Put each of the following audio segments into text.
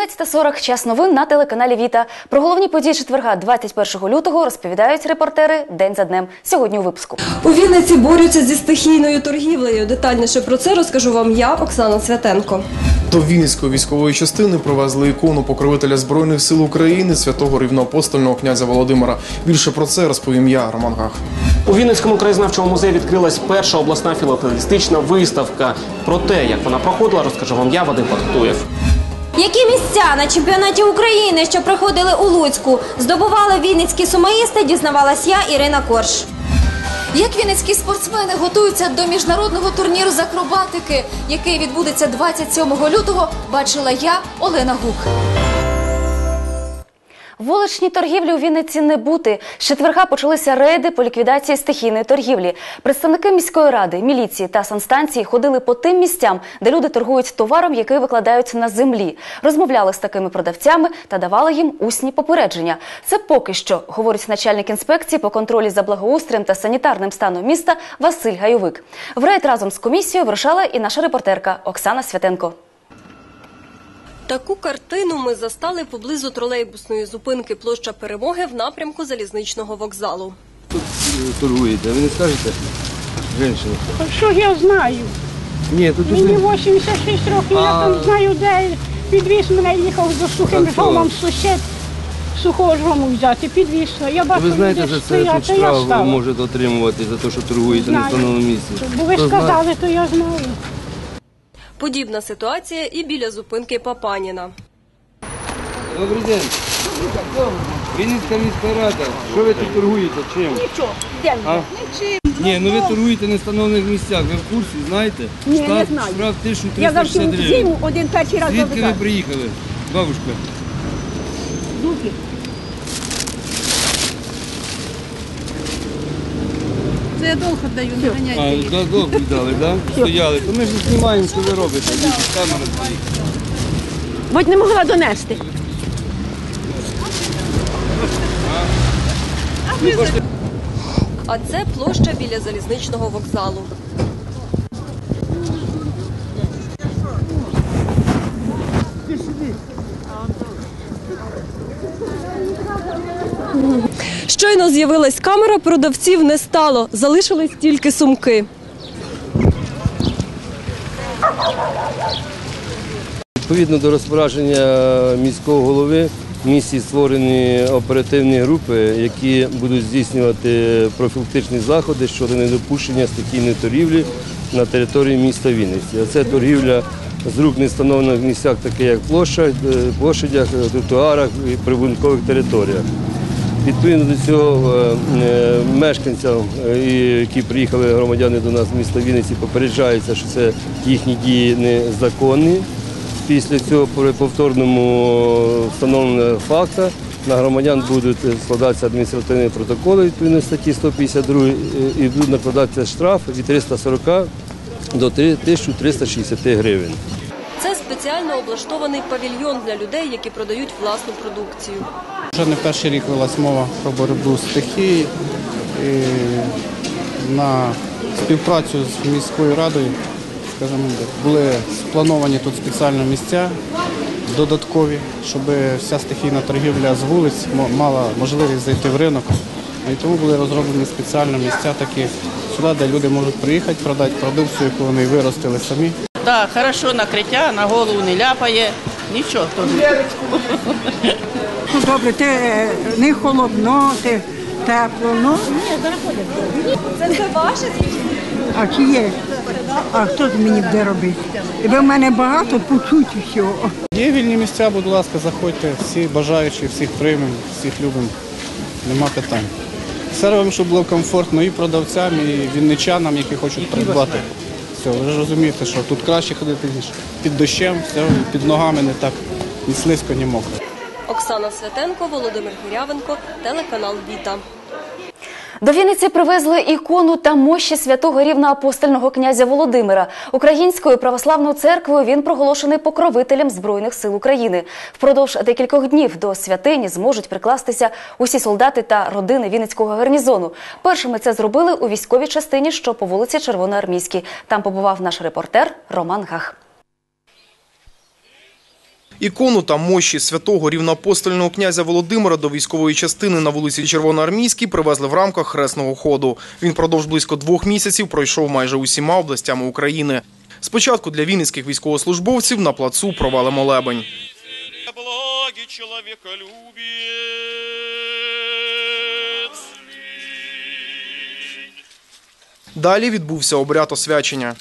17.40. Час новин на телеканалі Віта. Про головні події четверга 21 лютого розповідають репортери день за днем. Сьогодні у випуску. У Вінниці борються зі стихійною торгівлею. Детальніше про це розкажу вам я, Оксана Святенко. До Вінницької військової частини привезли ікону покровителя збройних сил України святого рівноапостольного князя Володимира. Більше про це розповім я, Роман Гах. У Вінницькому краєзнавчому музеї відкрилась перша обласна філателістична виставка. Про те, як вона проходила, розкаже вам я, Вадим Пахтуєв. Які місця на чемпіонаті України, що проходили у Луцьку, здобували вінницькі сумаїсти, дізнавалась я, Ірина Корж. Як вінницькі спортсмени готуються до міжнародного турніру з акробатики, який відбудеться 27 лютого, бачила я, Олена Гук. Вуличній торгівлі у Вінниці не бути. З четверга почалися рейди по ліквідації стихійної торгівлі. Представники міської ради, міліції та санстанції ходили по тим місцям, де люди торгують товаром, який викладають на землі. Розмовляли з такими продавцями та давали їм усні попередження. Це поки що, говорить начальник інспекції по контролі за благоустроєм та санітарним станом міста Василь Гайовик. В рейд разом з комісією вирушала і наша репортерка Оксана Святенко. Таку картину ми застали поблизу тролейбусної зупинки площа Перемоги в напрямку залізничного вокзалу. тут е, торгуєте, ви не скажете, женщина? Що ж я знаю? Ні, тут Мені дуже... 86 років, я А. там знаю, де підвіз мене їхав до сухим Так жомом сусід. Сухого жому взяти, підвіз. Я бачу, Ви знаєте, за це тут то я штраф стала. можете отримувати за те, що торгуєте на Знаю. встановленому місці. Бо ви Хто знає? сказали, то я знаю. Подібна ситуація і біля зупинки Папаніна. Добрий день. Вінницька міська рада. Що ви тут торгуєте? Чим? Нічого, де А? Ні, ну ви торгуєте на встановлених місцях. Ви в курсі, знаєте? Ні, не знаю. Штраф Я завжди гривень. зиму один перший раз Звідки ви приїхали, бабушка? Дуки. А, да, довго дали, так? Стояли. То ми ж знімаємо, що ви робите. Дивіться, камера стоїть. Будь не могла донести. А це площа біля залізничного вокзалу. Щойно з'явилась камера, продавців не стало, залишились тільки сумки. Відповідно до розпорядження міського голови в місті створені оперативні групи, які будуть здійснювати профілактичні заходи щодо недопущення стихійної торгівлі на території міста Вінниці. Це торгівля з рук не встановлених місцях, таке як е, площадях, тротуарах і прибудинкових територіях. Відповідно до цього е, е, мешканцям, е, які приїхали громадяни до нас з міста Вінниці, попереджається, що це їхні дії незаконні. Після цього при повторному встановленого факту на громадян будуть складатися адміністративні протоколи відповідно статті 152 е, і будуть накладатися штраф від 340 до 1360 гривень. Це спеціально облаштований павільйон для людей, які продають власну продукцію. Вже не перший рік велась мова про боротьбу з стихією. На співпрацю з міською радою, скажімо, були сплановані тут спеціальні місця додаткові, щоб вся стихійна торгівля з вулиць мо- мала можливість зайти в ринок. І тому були розроблені спеціальні місця такі сюди, де люди можуть приїхати, продати продукцію, яку вони виростили самі. Так, хорошо накриття, на голову не ляпає, нічого. теж. Ну, добре, ти не холодно, ти тепло, ну. Це все ваше? А чи є? А хто мені буде робити? Тебе в мене багато почуть всього. Є вільні місця, будь ласка, заходьте, всі бажаючі, всіх приймемо, всіх любимо. Нема питань. Все робимо, щоб було комфортно і продавцям, і вінничанам, які хочуть придбати. Все, ви ж розумієте, що тут краще ходити, ніж під дощем, все, під ногами не так ні слизько, ні мокро. Оксана Святенко, Володимир Гірявенко, телеканал Віта. До Вінниці привезли ікону та мощі святого рівноапостольного князя Володимира. Українською православною церквою він проголошений покровителем Збройних сил України. Впродовж декількох днів до святині зможуть прикластися усі солдати та родини Вінницького гарнізону. Першими це зробили у військовій частині, що по вулиці Червоноармійській. Там побував наш репортер Роман Гах. Ікону та мощі святого рівноапостольного князя Володимира до військової частини на вулиці Червоноармійській привезли в рамках хресного ходу. Він продовж близько двох місяців пройшов майже усіма областями України. Спочатку для вінницьких військовослужбовців на плацу провели молебень. Далі відбувся обряд освячення.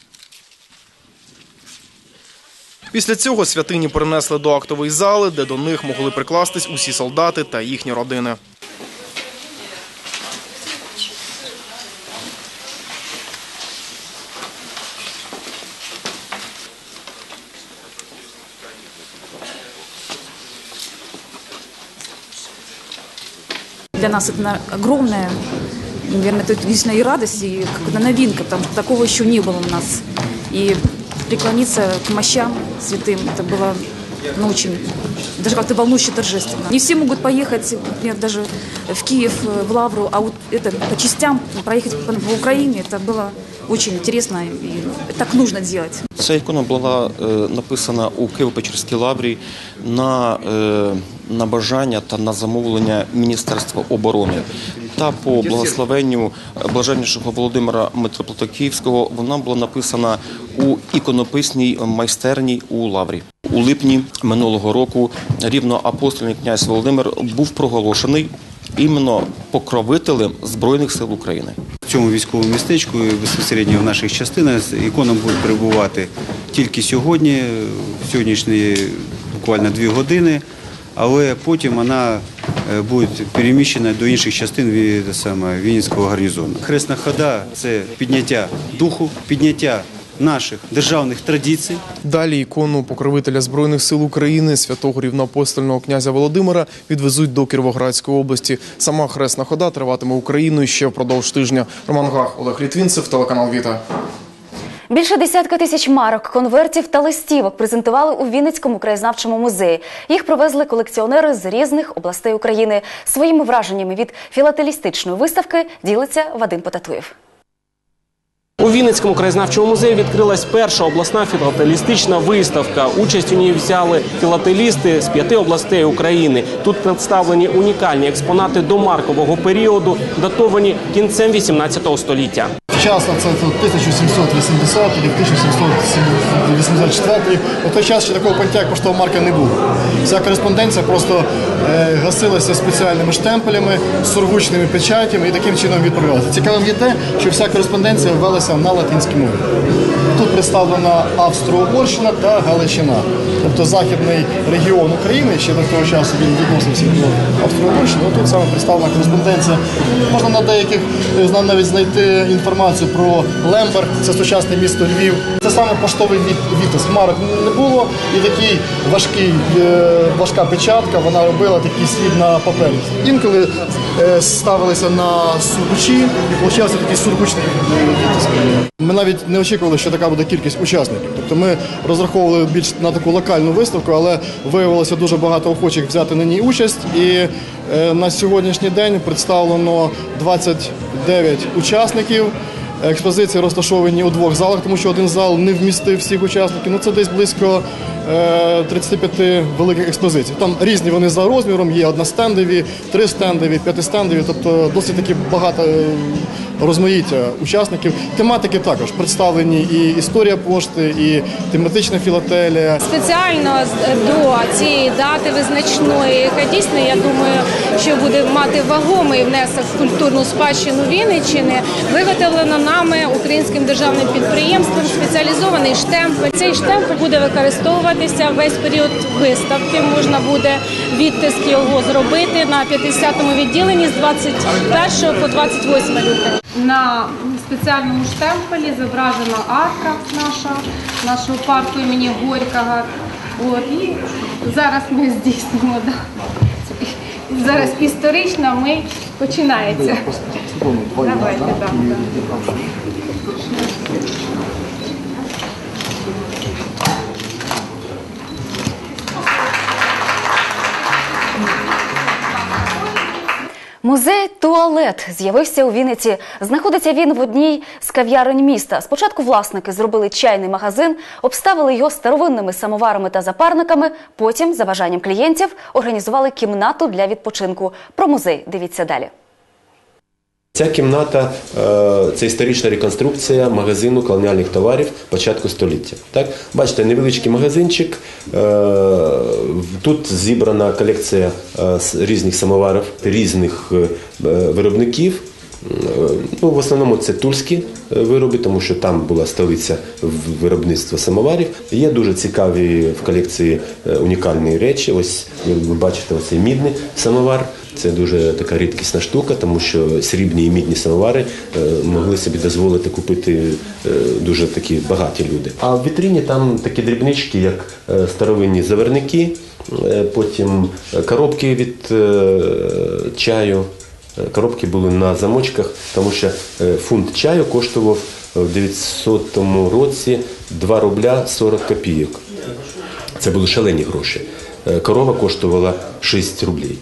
Після цього святині перенесли до актової зали, де до них могли прикластись усі солдати та їхні родини. Для нас это на- огромная, наверное, это действительно и радость, и какая-то новинка, потому что такого еще не было у нас. И преклониться к мощам святым, это было ну, очень, даже как-то волнующе торжественно. Не все могут поехать, например, даже в Киев, э, в Лавру, а вот это по частям проехать по, по Украине, это было очень интересно, и так нужно делать. Ця ікона була е, написана у Києво-Печерській лаврі на, е, на бажання та на замовлення Міністерства оборони. Та по благословенню блаженнішого Володимира Митрополита Київського вона була написана у іконописній майстерні у лаврі. У липні минулого року рівноапостольний князь Володимир був проголошений іменно покровителем Збройних сил України. В цьому військовому містечку і безпосередньо в наших частинах ікона буде перебувати тільки сьогодні, сьогоднішні буквально дві години, але потім вона е, буде переміщена до інших частин від саме Вінницького гарнізону. Хресна хода це підняття духу, підняття наших державних традицій. Далі ікону покровителя Збройних сил України, святого рівноапостольного князя Володимира, відвезуть до Кіровоградської області. Сама хресна хода триватиме Україною ще впродовж тижня. Роман Гах, Олег Літвінцев, телеканал Віта. Більше десятка тисяч марок, конвертів та листівок презентували у Вінницькому краєзнавчому музеї. Їх привезли колекціонери з різних областей України. Своїми враженнями від філателістичної виставки ділиться Вадим Потатуєв. У Вінницькому краєзнавчому музеї відкрилась перша обласна філателістична виставка. Участь у ній взяли філателісти з п'яти областей України. Тут представлені унікальні експонати до маркового періоду, датовані кінцем 18 століття. Вчасно це тут 1780 і 1784 рік. У той час ще такого поняття, як поштова марка не було. Вся кореспонденція просто е, гасилася спеціальними штемпелями, сургучними печатями і таким чином відправлялася. Цікавим є те, що вся кореспонденція велася на латинській мові. Тут представлена Австро-Угорщина та Галичина. Тобто західний регіон України, ще до того часу він відносився до Австро-Угорщини. Тут саме представлена кореспонденція. Можна на деяких е, навіть знайти інформацію про Лемберг, це сучасне місто Львів. Це саме поштовий відтиск. Марок не було, і такий важкий, е, важка печатка, вона робила такий слід на папері. Інколи е, ставилися на сургучі і получався такий сургучний відтиск. Ми навіть не очікували, що така буде кількість учасників. Тобто ми розраховували більш на таку локальну виставку, але виявилося дуже багато охочих взяти на ній участь. І е, на сьогоднішній день представлено 29 учасників. Експозиції розташовані у двох залах, тому що один зал не вмістив всіх учасників. Ну це десь близько е, 35 великих експозицій. Там різні вони за розміром, є одностендові, тристендові, п'ятистендові, тобто досить таки багато е, розмаїття учасників. Тематики також представлені і історія пошти, і тематична філателія. Спеціально з- до цієї дати визначної, яка дійсно, я думаю, що буде мати вагомий внесок в культурну спадщину Вінниччини, виготовлено нами українським державним підприємством спеціалізований штемпель. Цей штемпель буде використовуватися весь період виставки. Можна буде відтиск його зробити на 50-му відділенні з 21 по 28 лютого. На спеціальному штемпелі зображена арка наша, нашого парку імені Горького. От, і зараз ми здійснимо. Да. Зараз історично ми починається. Давайте, да, да. Музей туалет з'явився у Вінниці. Знаходиться він в одній з кав'ярень міста. Спочатку власники зробили чайний магазин, обставили його старовинними самоварами та запарниками. Потім, за бажанням клієнтів, організували кімнату для відпочинку. Про музей дивіться далі. Ця кімната е, це історична реконструкція магазину колоніальних товарів початку століття. Так, бачите, невеличкий магазинчик. е, Тут зібрана колекція е, різних самоварів, різних виробників. Ну, в основному це тульські вироби, тому що там була столиця виробництва самоварів. Є дуже цікаві в колекції унікальні речі. Ось ви бачите, оцей мідний самовар. Це дуже така рідкісна штука, тому що срібні і мідні самовари е, могли собі дозволити купити е, дуже такі багаті люди. А в вітріні там такі дрібнички, як е, старовинні заверники, потім коробки від чаю. Коробки були на замочках, тому що фунт чаю коштував в 900 році 2 рубля 40 копійок. Це були шалені гроші. Корова коштувала 6 рублей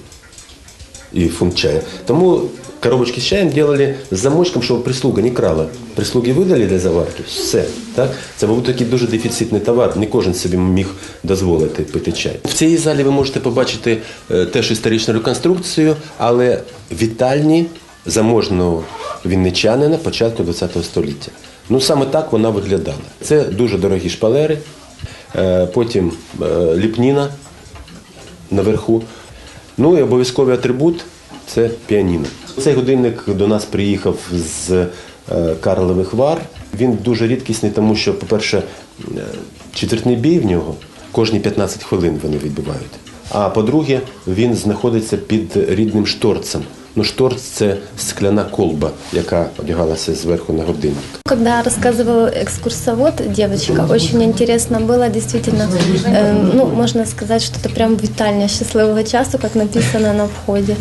и фунт чая. Тому коробочки с чаем делали з замочком, щоб прислуга не крала. Прислуги видали для заварки, все. Так? Це був такий дуже дефіцитний товар. Не кожен собі міг дозволити пити чай. В цій залі ви можете побачити е, теж історичну реконструкцію, але вітальні заможного вінничанина початку ХХ століття. Ну саме так вона виглядала. Це дуже дорогі шпалери, е, потім е, ліпніна наверху. Ну і обов'язковий атрибут це піаніно. Цей годинник до нас приїхав з е, Карлових Вар. Він дуже рідкісний, тому що, по-перше, е, четвертний бій в нього кожні 15 хвилин вони відбувають. А по-друге, він знаходиться під рідним шторцем. Ну, шторц це скляна колба, яка одягалася зверху на годинник. Когда рассказывал экскурсовод, девочка, очень интересно было, действительно, э, ну, можно сказать, что это прям витальня счастливого часу, как написано на входе.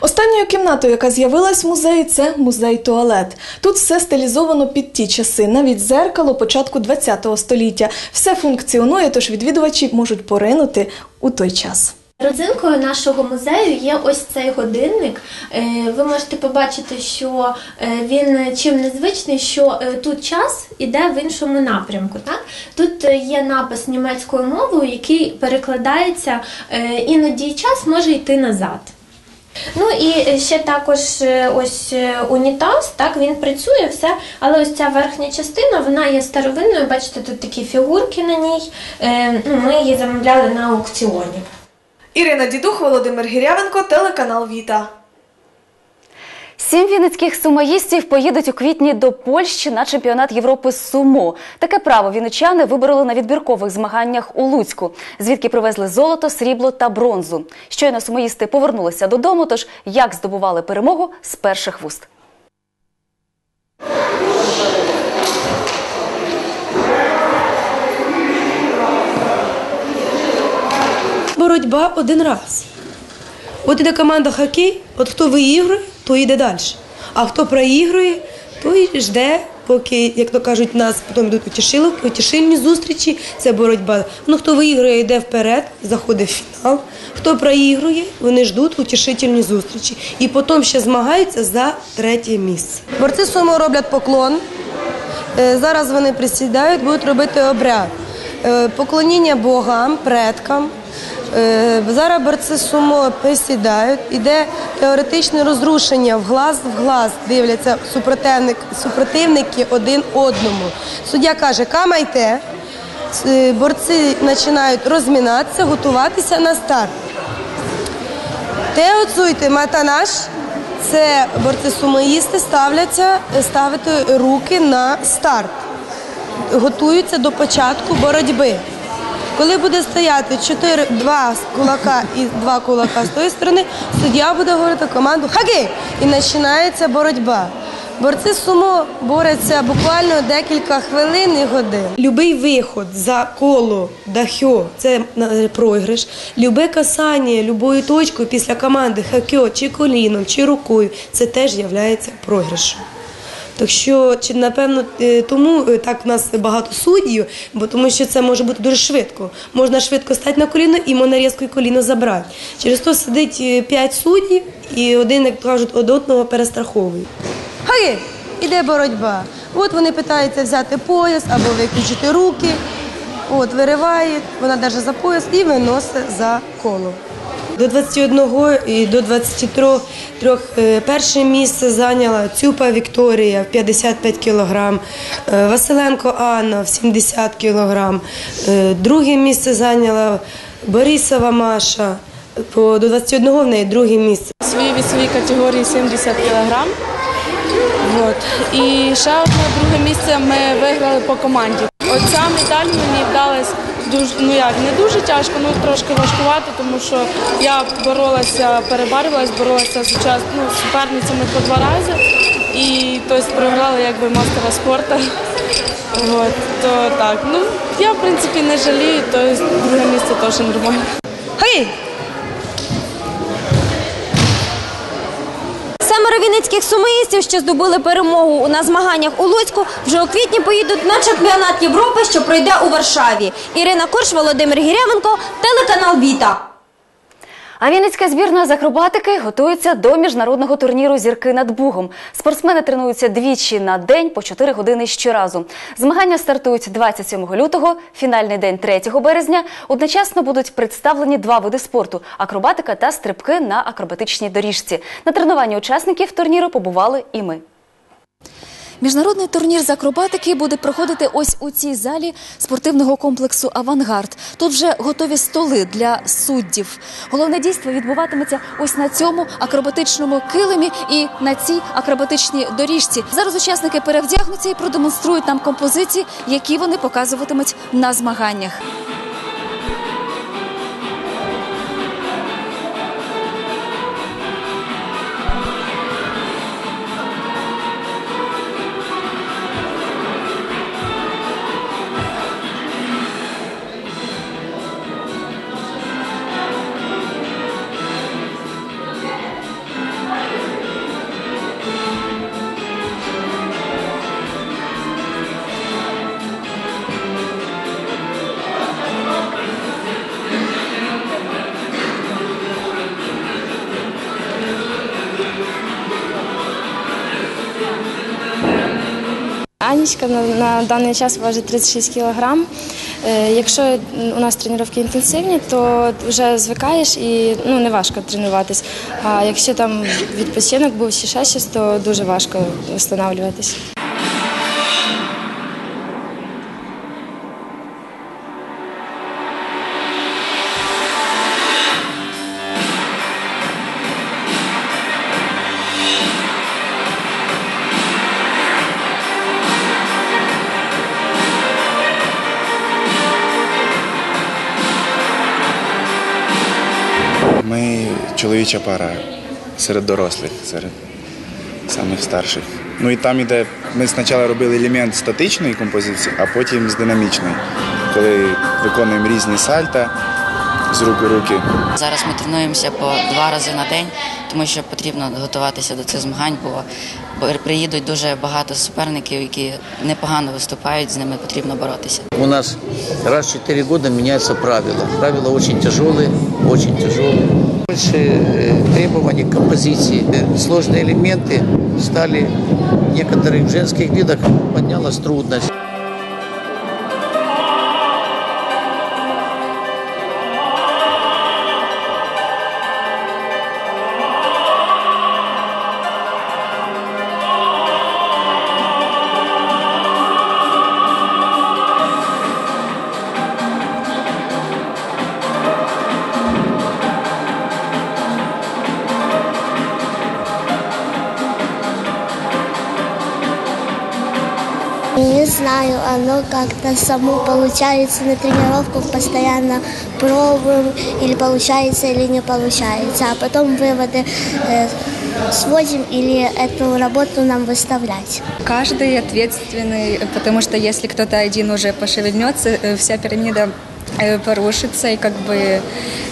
Останньою кімнатою, яка з'явилась в музеї, це музей туалет. Тут все стилізовано під ті часи, навіть зеркало початку ХХ століття. Все функціонує, тож відвідувачі можуть поринути у той час. Родзинкою нашого музею є ось цей годинник. Е, Ви можете побачити, що е, він чим незвичний, що е, тут час іде в іншому напрямку. Так? Тут є напис німецькою мовою, який перекладається, іноді час може йти назад. Ну і ще також ось унітаз, так він працює все, але ось ця верхня частина вона є старовинною. Бачите, тут такі фігурки на ній. Ну, Ми її замовляли на аукціоні. Ірина Дідух, Володимир Гірявенко, телеканал Віта. Сім вінницьких сумоїстів поїдуть у квітні до Польщі на чемпіонат Європи з сумо. Таке право вінничани вибороли на відбіркових змаганнях у Луцьку, звідки привезли золото, срібло та бронзу. Щойно сумоїсти повернулися додому. Тож як здобували перемогу з перших вуст. Боротьба один раз. От іде команда хокей, от хто виігрує, то йде далі. А хто проігрує, той жде, поки, як то кажуть, нас потім йдуть утішиловки, утішильні зустрічі, це боротьба. Ну, хто виігрує, йде вперед, заходить в фінал. Хто проігрує, вони ждуть утішительні зустрічі. І потім ще змагаються за третє місце. Борці сумо роблять поклон. Е, Зараз вони присідають, будуть робити обряд. Е, Поклоніння богам, предкам. Е, Зараз борці сумо присідають, іде теоретичне розрушення в глаз в глаз, дивляться супротивник, супротивники один одному. Суддя каже, камайте. Е, Борці починають розмінатися, готуватися на старт. Те оцуйте матанаш. Це борці сумоїсти ставляться ставити руки на старт. Готуються до початку боротьби. Коли буде стояти 4, 2 кулака і 2 кулака з тої сторони, суддя буде говорити команду Хаги! І починається боротьба. Борці сумо борються буквально декілька хвилин і годин. Любий виход за коло дахьо це е, програш. Любе касання любою точкою після команди хакьо, чи коліном, чи рукою це теж є програшем. Так що, чи напевно е, тому е, так в нас багато суддів, бо тому що це може бути дуже швидко. Можна швидко стати на коліно і можна різко коліно забрати. Через то сидить е, п'ять суддів і один, як кажуть, од одного перестраховує. Хай, іде боротьба. От вони питаються взяти пояс або виключити руки. От, вириває, вона держить за пояс і виносить за коло. До 21 і до 23 трьох, е, перше місце зайняла Цюпа Вікторія в 55 кілограм, е, Василенко Анна в 70 кілограм. Е, Друге місце зайняла Борисова Маша. По, до 21 в неї друге місце. свої вісовій категорії 70 кг. Вот. І ще одне друге місце ми виграли по команді. Оця медаль мені вдалась дуже, ну як, не дуже тяжко, ну трошки важкувати, тому що я боролася, перебарювалась, боролася з учас, ну, з суперницями по два рази. І тобто, програла якби мастера спорту. От, то так. Ну, я в принципі не жалію, то друге місце теж нормально. Хай! Семеро вінницьких сумеїстів, що здобули перемогу на змаганнях у Луцьку, вже у квітні поїдуть на чемпіонат Європи, що пройде у Варшаві. Ірина Корш, Володимир Гірявенко, телеканал Віта. А Вінницька збірна з акробатики готується до міжнародного турніру Зірки над Бугом. Спортсмени тренуються двічі на день по 4 години щоразу. Змагання стартують 27 лютого, фінальний день 3 березня. Одночасно будуть представлені два види спорту акробатика та стрибки на акробатичній доріжці. На тренуванні учасників турніру побували і ми. Міжнародний турнір з акробатики буде проходити ось у цій залі спортивного комплексу Авангард. Тут вже готові столи для суддів. Головне дійство відбуватиметься ось на цьому акробатичному килимі і на цій акробатичній доріжці. Зараз учасники перевдягнуться і продемонструють нам композиції, які вони показуватимуть на змаганнях. Анічка на, на даний час важить 36 кілограм. Е, Якщо у нас тренування інтенсивні, то вже звикаєш і ну, не важко тренуватись. А якщо там відпочинок був ще щось, то дуже важко встановлюватись. Чоловіча пара серед дорослих, серед самих старших. Ну і там іде, ми спочатку робили елемент статичної композиції, а потім з динамічної, коли виконуємо різні сальта з рук у руки. Зараз ми тренуємося по два рази на день, тому що потрібно готуватися до цих змагань, бо приїдуть дуже багато суперників, які непогано виступають, з ними потрібно боротися. У нас раз в 4 года меняются правила. Правила очень тяжелые, очень тяжелые. Больше э, требований к композиции. Э, Сложные элементы стали в некоторых женских видах поднялась трудность. оно как-то само получается на тренировках, постоянно пробуем, или получается, или не получается, а потом выводы э, сводим или эту работу нам выставлять. Каждый ответственный, потому что если кто-то один уже пошевельнется, э, вся пирамида э, порушиться, и как бы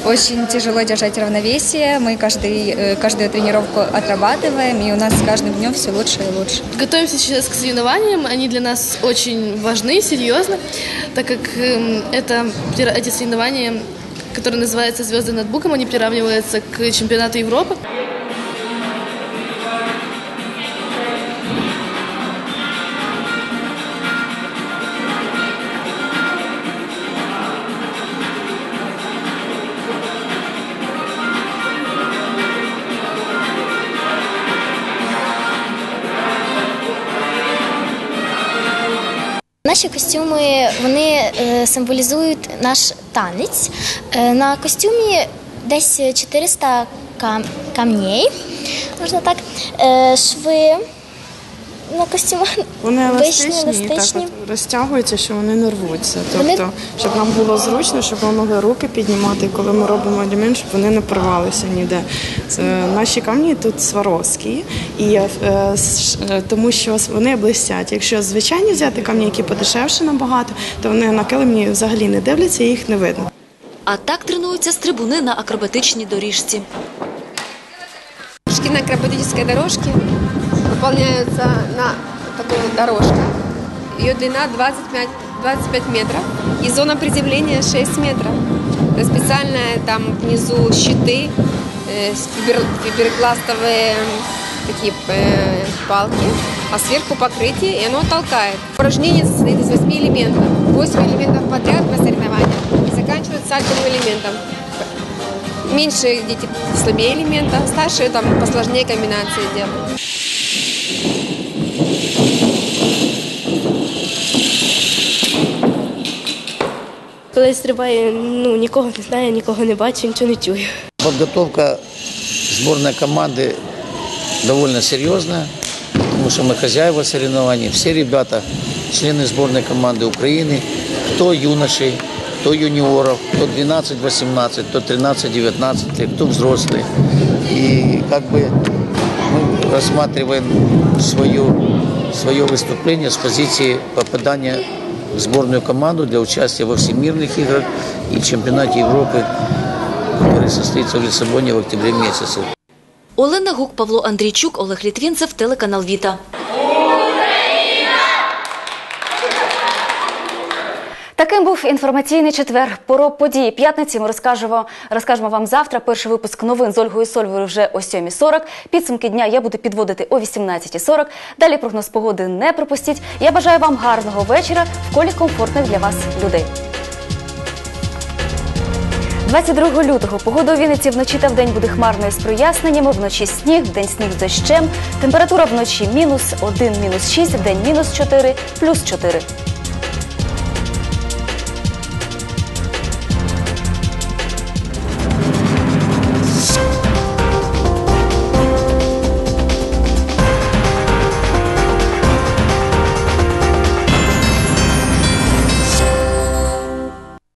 очень тяжело держать равновесие. Мы каждый, э, каждую тренировку отрабатываем, и у нас с каждым днем все лучше и лучше. Готовимся сейчас к соревнованиям. Они для нас очень важны, серьезно, так как эм, это, пир- эти соревнования, которые называются «Звезды над Буком», они приравниваются к чемпионату Европы. Наші костюми вони е, символізують наш танець. Е, на костюмі десь 400 кам- камней, можна так. Е, шви на костюмах Вони еластичні, так от розтягуються, що вони не рвуться. Вони- Тобто, щоб нам було зручно, щоб ми могли руки піднімати, і коли ми робимо елемент, щоб вони не порвалися ніде. Це, наші камні тут сваровські, і е, е, тому що вони блистять. Якщо звичайні взяти камні, які подешевше набагато, то вони на килимі взагалі не дивляться, і їх не видно. А так тренуються стрибуни на акробатичній доріжці. Прыжки на дорожке выполняются на такой вот дорожке. Ее длина 25, 25 метров и зона приземления 6 метров. Это специальные там внизу щиты, э, фибер- такие э, палки, а сверху покрытие, и оно толкает. Упражнение состоит из 8 элементов. 8 элементов подряд на соревнованиях и заканчивают сальтовым элементом. Меньше дети слабее элемента, старшие там посложнее комбинации делают. Коли я стрибаю, ну нікого не знаю, нікого не бачу, нічого не чую. Подготовка сборной команды довольно серьезная, потому что мы хозяева соревнований. Все ребята, члены сборной команды Украины, кто юношей, кто юниоров, кто 12-18, кто 13-19, кто взрослые. И как бы мы рассматриваем свое, свое выступление с позиции попадания в сборную команду для участия во всемирных играх и чемпионате Европы, который состоится в Лиссабоне в октябре месяце. Олена Гук, Павло Андрійчук, Олег Літвінцев, телеканал Віта. Таким був інформаційний четвер. Про події п'ятниці ми розкажемо, розкажемо вам завтра. Перший випуск новин з Ольгою Сольвою вже о 7.40. Підсумки дня я буду підводити о 18.40. Далі прогноз погоди не пропустіть. Я бажаю вам гарного вечора в колі комфортних для вас людей. 22 лютого погода у Вінниці вночі та вдень буде хмарною з проясненнями. Вночі сніг, вдень сніг з дощем. Температура вночі мінус 1, мінус 6, вдень мінус 4, плюс 4.